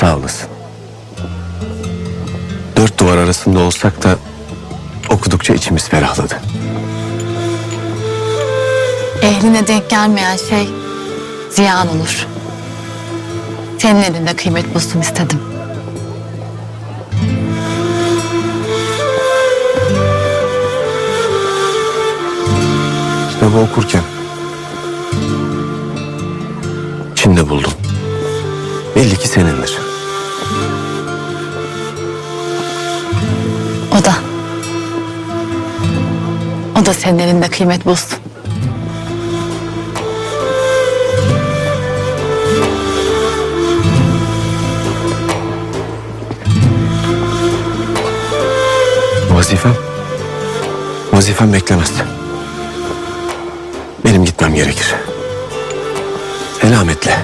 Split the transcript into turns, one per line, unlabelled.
Sağ olasın. Dört duvar arasında olsak da okudukça içimiz ferahladı.
Ehline denk gelmeyen şey ziyan olur. Senin elinde kıymet bulsun istedim.
Kitabı okurken içinde buldum. Belli ki senindir.
O da. O da senin elinde kıymet bulsun.
Vazifem? Vazifem beklemez. Benim gitmem gerekir. Selametle.